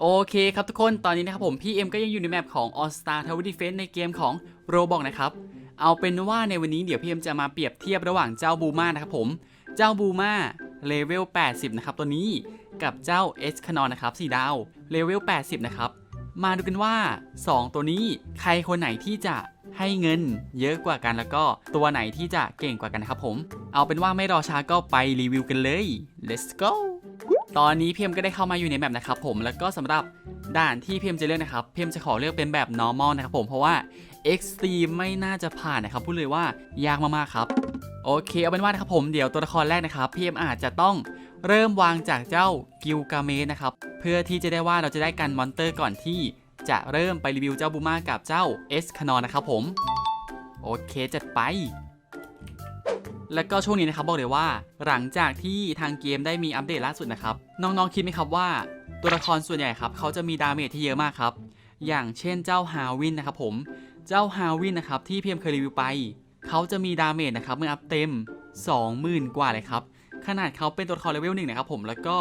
โอเคครับทุกคนตอนนี้นะครับผมพี่เอ็มก็ยังอยู่ในแมปของ All Star Tower Defense ในเกมของ Roblox นะครับ เอาเป็นว่าในวันนี้เดี๋ยวพี่เอ็มจะมาเปรียบเทียบระหว่างเจ้าบูมานะครับผม เจ้าบูมาเลเวล 80 นะครับตัวนี้กับเจ้า S c a n o n นะครับ4ดาวเลเวล 80 นะครับ มาดูกันว่า 2 ตัวนี้ใครคนไหนที่จะให้เงินเยอะกว่ากันแล้วก็ตัวไหนที่จะเก่งกว่ากันนะครับผม เอาเป็นว่าไม่รอช้าก็ไปรีวิวกันเลย let's go ตอนนี้เพียมก็ได้เข้ามาอยู่ในแมปนะครับผมแล้วก็สำหรับด่านที่เพียมจะเลือกนะครับเพียมจะขอเลือกเป็นแบบ normal นะครับผมเพราะว่า extreme ไม่น่าจะผ่านนะครับพูดเลยว่ายากมากๆครับโอเคเอาเป็นว่านะครับผมเดี๋ยวตัวละครแรกนะครับเพียมอาจจะต้องเริ่มวางจากเจ้ากิลกาเมสนะครับเพื่อที่จะได้ว่าเราจะได้กันมอนเตอร์ก่อนที่จะเริ่มไปรีวิวเจ้าบูมากับเจ้าเอสคานอนนะครับผม โอเคจัดไป แล้วก็ช่วงนี้นะครับบอกเลยว่า หลังจากที่ทางเกมได้มีอัปเดตล่าสุดนะครับ น้องๆคิดไหมครับว่า ตัวละครส่วนใหญ่ครับเขาจะมีดาเมจที่เยอะมากครับ อย่างเช่นเจ้าฮาวินนะครับผมเจ้าฮาวินนะครับที่เพียมเคยรีวิวไป เขาจะมีดาเมจนะครับเมื่ออัพเต็ม 20,000 กว่าเลยครับขนาดเขาเป็นตัวละครเลเวลหนึ่งนะครับผมแล้วก็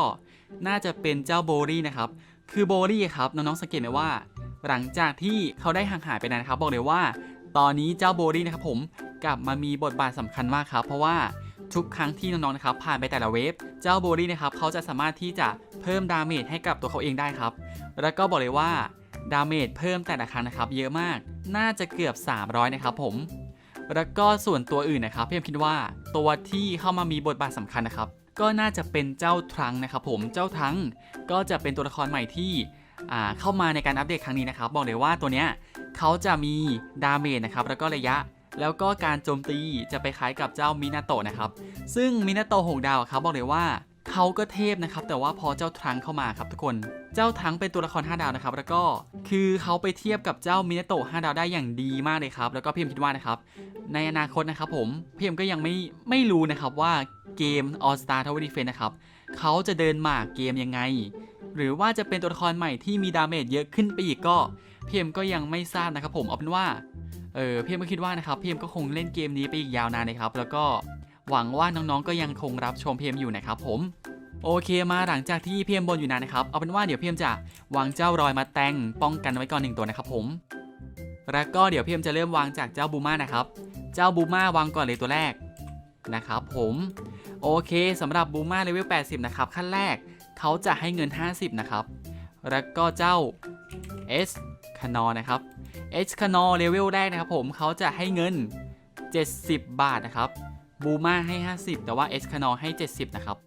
น่าจะเป็นเจ้าโบรี่นะครับคือโบรี่ครับน้องๆสังเกตไหมว่า หลังจากที่เขาได้ห่างหายไปนานนะครับบอกเลยว่า ตอนนี้เจ้าโบรี่นะครับผม กลับมามีบทบาทสำคัญมากครับ เพราะว่าทุกครั้งที่น้องๆนะครับผ่านไปแต่ละเวฟ เจ้าโบรี่นะครับเขาจะสามารถที่จะเพิ่มดาเมจให้กับตัวเขาเองได้ครับ แล้วก็บอกเลยว่าดาเมจเพิ่มแต่ละครั้งนะครับเยอะมาก น่าจะเกือบ 300 นะครับผม แล้วก็ส่วนตัวอื่นนะครับพี่เอ็มคิดว่าตัวที่เข้ามามีบทบาทสำคัญนะครับ ก็น่าจะเป็นเจ้าทรังนะครับผม เจ้าทรังก็จะเป็นตัวละครใหม่ที่เข้ามาในการอัปเดตครั้งนี้นะครับ บอกเลยว่าตัวเนี้ยเขาจะมีดาเมจนะครับแล้วก็ระยะ แล้วก็การโจมตีจะไปคล้ายกับเจ้ามินาโตะนะครับ ซึ่งมินาโตะหกดาวครับบอกเลยว่าเขาก็เทพนะครับ แต่ว่าพอเจ้าทรังเข้ามาครับทุกคน เจ้าทรังเป็นตัวละคร 5 ดาวนะครับ แล้วก็คือเขาไปเทียบกับเจ้ามินาโตะ5ดาวได้อย่างดีมากเลยครับ แล้วก็พี่เอ็มคิดว่านะครับ ในอนาคตนะครับผมพี่เอ็มก็ยังไม่ไม่รู้นะครับว่าเกม All Star Tower Defense นะครับเขาจะเดินหมากเกมยังไง หรือว่าจะเป็นตัวละครใหม่ที่มีดาเมจเยอะขึ้นไปอีกก็พี่เอ็มก็ยังไม่ทราบนะครับผมเอาเป็นว่า เออพี่เอ็มก็คิดว่านะครับพี่เอ็มก็คงเล่นเกมนี้ไปอีกยาวนานนะครับ แล้วก็หวังว่าน้องๆก็ยังคงรับชมพี่เอ็มอยู่นะครับผมโอเคมาหลังจากที่พี่เอ็มบนอยู่นานนะครับเอาเป็นว่าเดี๋ยวพี่เอ็มจะวางเจ้ารอยมาแตงป้องกันไว้ก่อนหนึ่งตัวนะครับผม แล้วก็เดี๋ยวพี่เอ็มจะเริ่มวางจากเจ้าบูมานะครับ เจ้าบูมาวางก่อนเลยตัวแรกนะครับผมโอเคสำหรับบูมาเลเวล80 นะครับ ขั้นแรกเขาจะให้เงิน 50 นะครับ แล้วก็เจ้า S คานอนะครับ S คานอเลเวลแรกนะครับผมเขาจะให้เงิน 70 บาทนะครับบูมาให้ 50 แต่ว่า S คานอให้ 70 นะครับ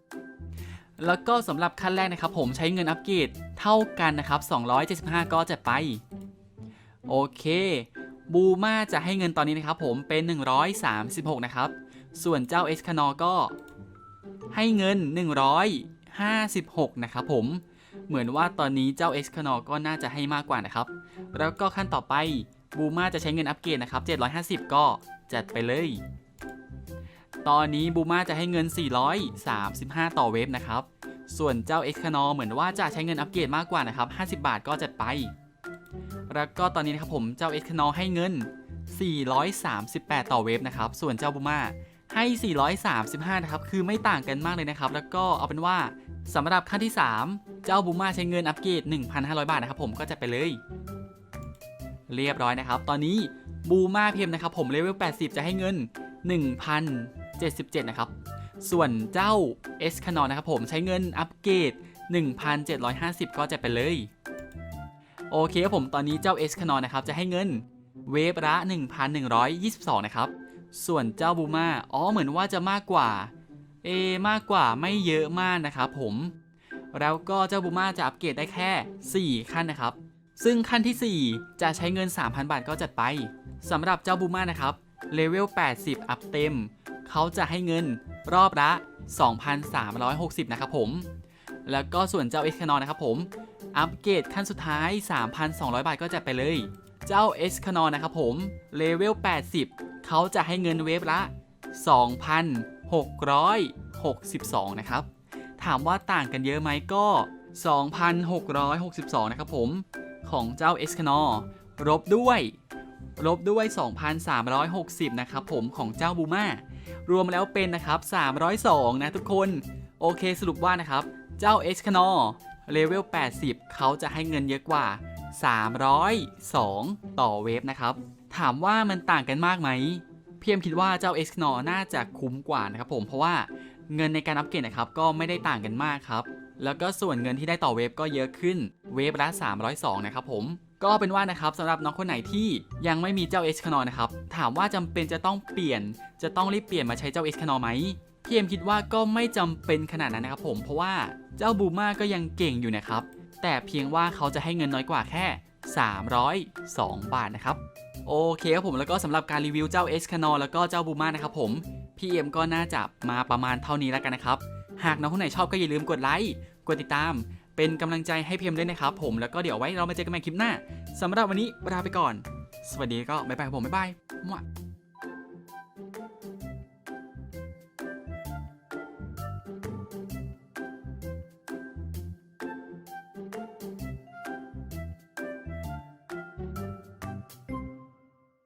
แล้วก็สำหรับขั้นแรกนะครับ ผมใช้เงินอัปเกรดเท่ากันนะครับ 275 ก็จะไป โอเคบูมาจะให้เงินตอนนี้นะครับ ผมเป็น 136 นะครับ ส่วนเจ้าเอสคานอก็ให้เงิน 156 นะครับผม เหมือนว่าตอนนี้เจ้าเอสคานอก็น่าจะให้มากกว่านะครับ แล้วก็ขั้นต่อไปบูมาจะใช้เงินอัปเกรดนะครับ 750 ก็จัดไปเลย ตอนนี้บูมาจะให้เงิน 435 ต่อเวฟนะครับ ส่วนเจ้าเอสคานอเหมือนว่าจะใช้เงินอัปเกรดมากกว่านะครับ 50 บาทก็จัดไป แล้วก็ตอนนี้นะครับผมเจ้าเอสคานอให้เงิน 438 ต่อเวฟนะครับ ส่วนเจ้าบูมาให้ 435 นะครับ คือไม่ต่างกันมากเลยนะครับ แล้วก็เอาเป็นว่า สำหรับขั้นที่ 3 เจ้าบูมาใช้เงินอัปเกรด1,500 บาทนะครับผมก็จะไปเลย เรียบร้อยนะครับ ตอนนี้บูมาเพียมนะครับผมเลเวล 80 จะให้เงิน 1,077 นะครับ ส่วนเจ้าเอสคานอนะครับผมใช้เงินอัปเกรด1,750 ก็จะไปเลย โอเคครับผมตอนนี้เจ้าเอสคานอนนะครับจะให้เงินเวฟละ1,122 นะครับ ส่วนเจ้าบูมาอ๋อเหมือนว่าจะมากกว่า เอมากกว่าไม่เยอะมากนะครับผม แล้วก็เจ้าบูมาจะอัปเกรดได้แค่ 4 ขั้นนะครับ ซึ่งขั้นที่ 4 จะใช้เงิน 3,000 บาทก็จัดไปสำหรับเจ้าบูมานะครับเลเวล 80 อัพเต็ม เขาจะให้เงินรอบละ 2,360 นะครับผม แล้วก็ส่วนเจ้าเอสคานอนนะครับผม อัปเกรดขั้นสุดท้าย 3,200 บาทก็จะไปเลย เจ้าเอสคานอนนะครับผม เลเวล 80 เขาจะให้เงินเวฟละ 2,662 นะครับ ถามว่าต่างกันเยอะไหมก็ 2,662 นะครับผม ของเจ้าเอสคานอลบด้วยลบด้วย 2,360 นะครับผมของเจ้าบูมารวมแล้วเป็นนะครับ 302 นะทุกคน โอเคสรุปว่านะครับ เจ้าเอสคานอเลเวล 80 เขาจะให้เงินเยอะกว่า 302 ต่อเวฟนะครับ ถามว่ามันต่างกันมากไหม พียมคิดว่าเจ้า x n o r น่าจะคุ้มกว่านะครับผมเพราะว่าเงินในการอัปเกรดนะครับก็ไม่ได้ต่างกันมากครับ แล้วก็ส่วนเงินที่ได้ต่อเวฟก็เยอะขึ้นเวฟละ302 นะครับผมก็เป็นว่านะครับสำหรับน้องคนไหนที่ยังไม่มีเจ้า x c a n o r นะครับถามว่าจำเป็นจะต้องเปลี่ยน จะต้องรีบเปลี่ยนมาใช้เจ้า x c a n o r ไหมพี่เอ็มคิดว่าก็ไม่จำเป็นขนาดนั้นนะครับผมเพราะว่าเจ้าบูมาก็ยังเก่งอยู่นะครับแต่เพียงว่าเขาจะให้เงินน้อยกว่าแค่ 302 บาทนะครับ โอเคครับผมแล้วก็สำหรับการรีวิวเจ้า x c a n o r แล้วก็เจ้าบูมานะครับผมพี่เอ็มก็น่าจะมาประมาณเท่านี้แล้วกันนะครับ หากน้องคนไหนชอบก็อย่าลืมกดไลค์กดติดตาม เป็นกำลังใจให้เพียมด้วยนะครับผมแล้วก็เดี๋ยวไว้เรามาเจอกันใหม่คลิปหน้าสำหรับวันนี้ลาไปก่อน สวัสดีก็บ๊ายบายครับผมบ๊ายบายมั่ว